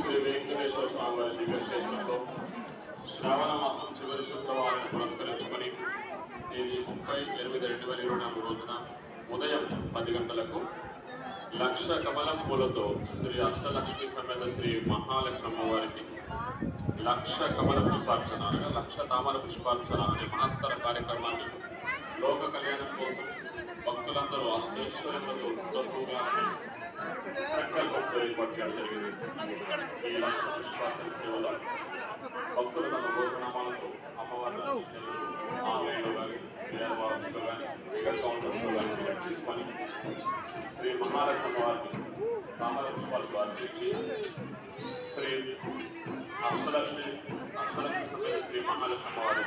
శ్రీ వెంకటేశ్వర స్వామి వారి దివ్య క్షేత్రంలో శ్రావణ ఇరవై ఎనిమిది రెండు వేల ఇరవై నాలుగు రోజున ఉదయం పది గంటలకు లక్ష కమలం పూలతో శ్రీ అష్టలక్ష్మి సమేత శ్రీ మహాలక్ష్మి వారికి లక్ష కమల పుష్పార్చన అనగా లక్ష తామర పుష్పార్చన అనే మహత్తర కార్యక్రమాన్ని లోక కళ్యాణం కోసం భక్తులందరూ అష్టేశ్వరులతో తక్కువగా సంకల్పంతో ఏర్పాటు చేయడం జరిగింది. ఈ లక్ష పుష్పార్చన సేవ దేవాలయంలో కానీ టికెట్ కౌంటర్స్లో కానీ తీసుకొని శ్రీ మహాలక్ష్మి వారిని తామర పుష్పాలకు అర్పించి శ్రీ శ్రీ వారి